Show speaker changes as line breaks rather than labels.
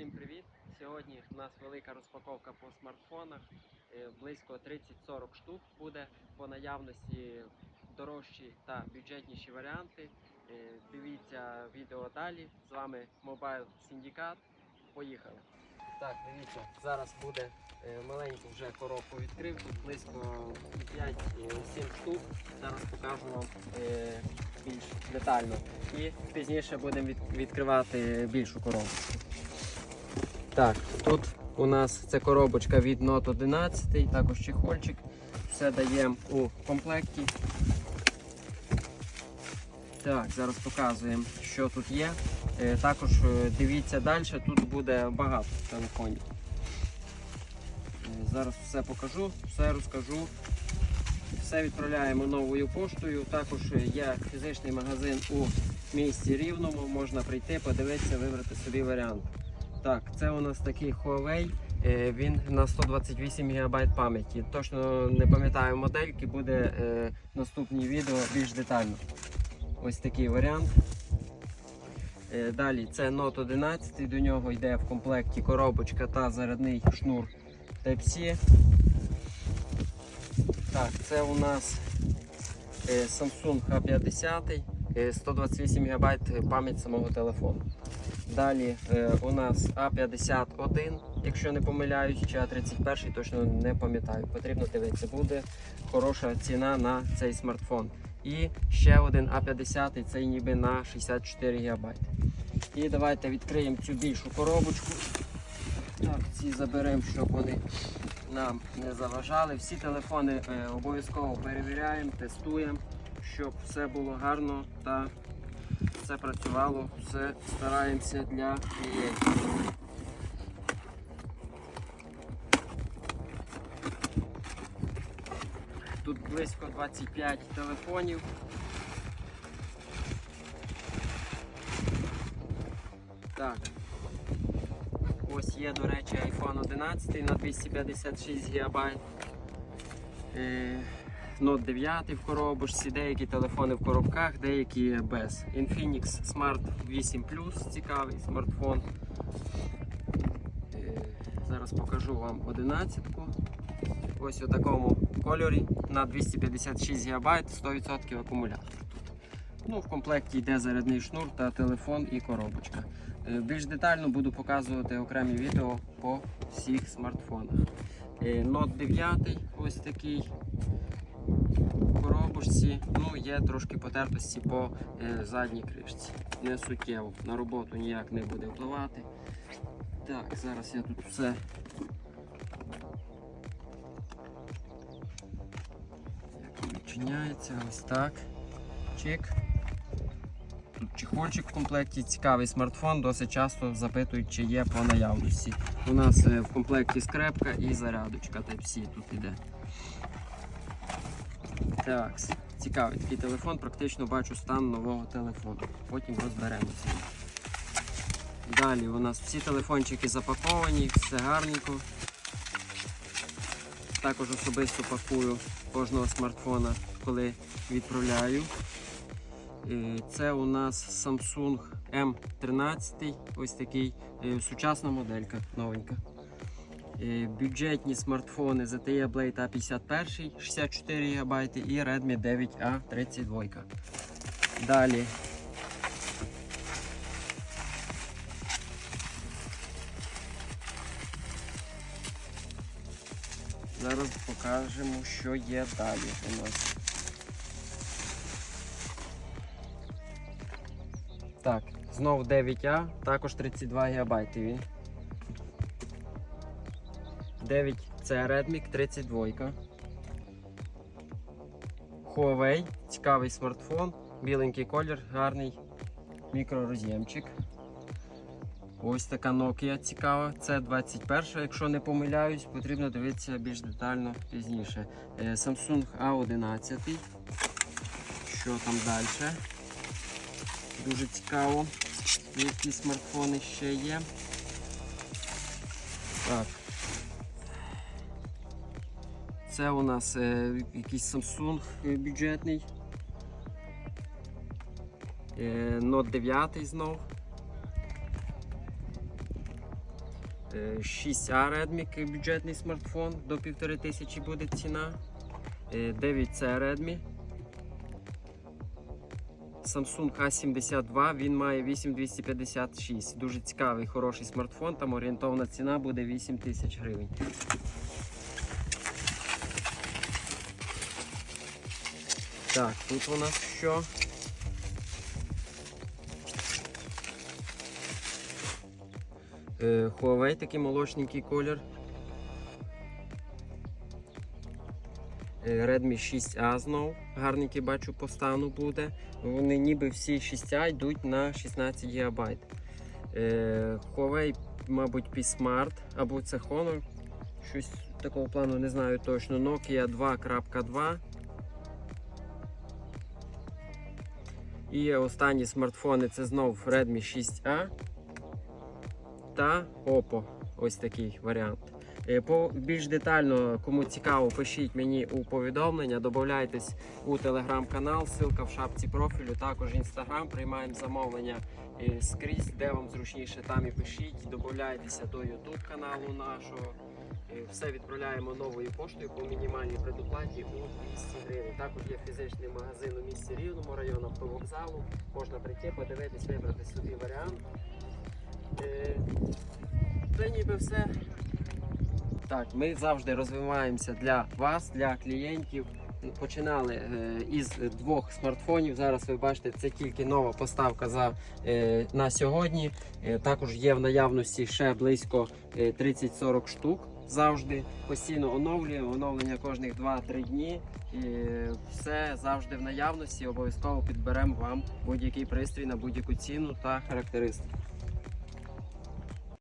Всім привіт! Сьогодні у нас велика розпаковка по смартфонах. Е, Близько 30-40 штук буде по наявності дорожчі та бюджетніші варіанти. Е, Дивіться відео далі. З вами Mobile Syndicate. Поїхали. Так, дивіться, зараз буде е, маленьку вже коробку відкрив. Тут близько 5-7 штук. Зараз покажу вам більш детально. І пізніше будемо відкривати більшу коробку. Так, тут у нас це коробочка від Note 11, також чехольчик. Все даємо у комплекті. Так, зараз показуємо, що тут є. Е, Також е, дивіться далі, тут буде багато телефонів. Е, Зараз все покажу, все розкажу. Все відправляємо новою поштою. Також є фізичний магазин у місті Рівному. Можна прийти, подивитися, вибрати собі варіант. Так, це у нас такий Huawei. е, Він на 128 ГБ пам'яті. Точно не пам'ятаю модельки, буде е, наступні відео більш детально. Ось такий варіант. Е, Далі це Note 11, до нього йде в комплекті коробочка та зарядний шнур Type-C. Так, це у нас Samsung A50, е, 128 ГБ пам'ять самого телефону. Далі е, у нас А51, якщо не помиляюсь, чи А31, точно не пам'ятаю. Потрібно дивитися, буде хороша ціна на цей смартфон. І ще один А50, цей ніби на 64 ГБ. І давайте відкриємо цю більшу коробочку. Так, ці заберемо, щоб вони нам не заважали. Всі телефони е, обов'язково перевіряємо, тестуємо, щоб все було гарно та все працювало, все стараємося для клієнтів. Тут близько 25 телефонів. Так. Ось є, до речі, iPhone 11 на 256 ГБ. Note 9 в коробочці, деякі телефони в коробках, деякі без. Infinix Smart 8 Plus, цікавий смартфон. Е, Зараз покажу вам 11. -ку. Ось у такому кольорі на 256 ГБ, 100% акумулятор. Ну, в комплекті йде зарядний шнур та телефон і коробочка. Е, Більш детально буду показувати окремі відео по всіх смартфонах. Е, Note 9 ось такий в коробочці. Ну, є трошки потертості по е, задній кришці. Не суттєво. На роботу ніяк не буде впливати. Так, зараз я тут все. Відчиняється, ось так. Чик. Тут чехольчик в комплекті, цікавий смартфон, досить часто запитують, чи є по наявності. У нас е, в комплекті скрепка і зарядочка Type-C тут іде. Так, цікавий такий телефон, практично бачу стан нового телефону. Потім розберемося. Далі у нас всі телефончики запаковані, все гарненько. Також особисто пакую кожного смартфона, коли відправляю. Е, Це у нас Samsung M13, ось такий е, сучасна моделька новенька. Е, Бюджетні смартфони ZTE Blade A51, 64 ГБ і Redmi 9A 32. Далі. Зараз покажемо, що є далі у нас. Так, знову 9А, також 32 ГБ він. 9 це Redmi 32. Huawei, цікавий смартфон, біленький колір, гарний мікророз'ємчик. Ось така Nokia цікава. Це 21, якщо не помиляюсь, потрібно дивитися більш детально пізніше. Е, Samsung A11. Що там далі? Дуже цікаво, які смартфони ще є. Так. Це у нас е, якийсь Samsung бюджетний. Е, Note 9 знов. Е, 6А Redmi бюджетний смартфон до 1500 буде ціна. Е, 9C Redmi. Samsung A72, він має 8256. Дуже цікавий, хороший смартфон. Там орієнтовна ціна буде 8000 гривень. Так, тут у нас що? Е, Huawei такий молочненький колір. Е, Redmi 6A знов. Гарненький бачу по стану буде. Вони ніби всі 6А йдуть на 16 ГБ. Е, Huawei, мабуть, P-Smart або це Honor. Щось такого плану не знаю точно. Nokia 2.2. І останні смартфони це знов Redmi 6A та Oppo. Ось такий варіант. Е, По більш детально, кому цікаво, пишіть мені у повідомлення, додайтесь у телеграм-канал, ссылка в шапці профілю, також інстаграм, приймаємо замовлення е, скрізь, де вам зручніше, там і пишіть, додайтеся до Ютуб каналу нашого. Все відправляємо новою поштою по мінімальній предоплаті у 200 гривень. Також є фізичний магазин у місті Рівному, район автовокзалу. Можна прийти, подивитись, вибрати собі варіант. Це ніби все. Так, ми завжди розвиваємося для вас, для клієнтів. Починали е, із двох смартфонів. Зараз ви бачите, це тільки нова поставка за, е, на сьогодні. Е, також є в наявності ще близько е, 30-40 штук. Завжди постійно оновлюємо, оновлення кожних 2-3 дні. І все завжди в наявності. Обов'язково підберемо вам будь-який пристрій на будь-яку ціну та характеристику.